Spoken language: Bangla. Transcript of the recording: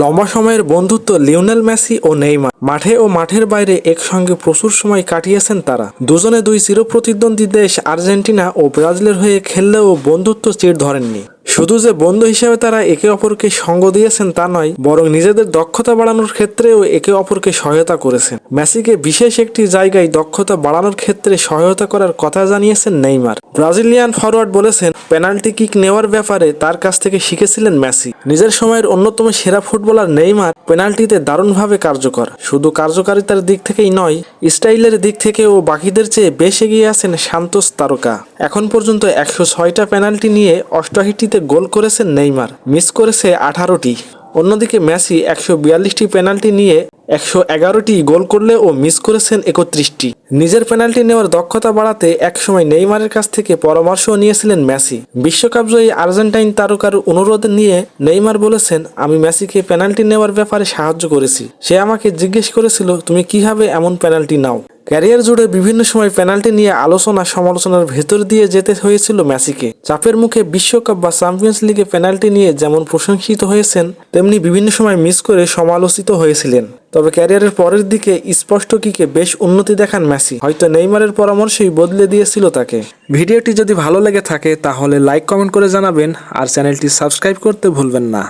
লম্বা সময়ের বন্ধুত্ব লিওনেল মেসি ও নেইমার। মাঠে ও মাঠের বাইরে একসঙ্গে প্রচুর সময় কাটিয়েছেন তারা। দুজনে দুই চিরপ্রতিদ্বন্দ্বী দেশ আর্জেন্টিনা ও ব্রাজিলের হয়ে খেললেও বন্ধুত্ব চির ধরেননি। শুধু যে বন্ধু হিসেবে তারা একে অপরকে সঙ্গ দিয়েছেন তা নয়, বরং নিজেদের দক্ষতা বাড়ানোর ক্ষেত্রেও একে অপরকে সহায়তা করেছেন। মেসিকে বিশেষ একটি জায়গায় দক্ষতা বাড়ানোর ক্ষেত্রে সহায়তা করার কথা জানিয়েছেন নেইমার। ব্রাজিলিয়ান ফরওয়ার্ড বলেছেন, পেনাল্টি কিক নেওয়ার ব্যাপারে তার কাছ থেকে শিখেছিলেন মেসি। নিজের সময়ের অন্যতম সেরা ফুটবলার নেইমার পেনাল্টিতে দারুণভাবে কার্যকর। শুধু কার্যকারিতার দিক থেকেই নয়, স্টাইলের দিক থেকেও বাকিদের চেয়ে বেশ এগিয়ে আছেন শান্তোস তারকা। এখন পর্যন্ত একশো ছয়টা পেনাল্টি নিয়ে অষ্টআশিটিতে গোল করেছেন নেইমার, মিস করেছে আঠারোটি। অন্যদিকে মেসি একশো বিয়াল্লিশটি পেনাল্টি নিয়ে একশো এগারোটি গোল করলে ও মিস করেছেন একত্রিশটি। নিজের পেনাল্টি নেওয়ার দক্ষতা বাড়াতে একসময় নেইমারের কাছ থেকে পরামর্শও নিয়েছিলেন মেসি। বিশ্বকাপ জয়ী আর্জেন্টাইন তারকার অনুরোধ নিয়ে নেইমার বলেছেন, আমি মেসিকে পেনাল্টি নেওয়ার ব্যাপারে সাহায্য করেছি। সে আমাকে জিজ্ঞেস করেছিল, তুমি কীভাবে এমন পেনাল্টি নাও? ক্যারিয়ার জুড়ে বিভিন্ন সময় পেনাল্টি নিয়ে আলোচনা সমালোচনার ভেতর দিয়ে যেতে হয়েছিল মেসিকে। চাপের মুখে বিশ্বকাপ বা চ্যাম্পিয়ন্স লিগে পেনাল্টি নিয়ে যেমন প্রশংসিত হয়েছেন, তেমনি বিভিন্ন সময় মিস করে সমালোচিত হয়েছিলেন। তবে ক্যারিয়ারের পরের দিকে স্পষ্ট কিকে বেশ উন্নতি দেখান মেসি। হয়তো নেইমারের পরামর্শই বদলে দিয়েছিল তাকে। ভিডিওটি যদি ভালো লেগে থাকে, তাহলে লাইক, কমেন্ট করে জানাবেন, আর চ্যানেলটি সাবস্ক্রাইব করতে ভুলবেন না।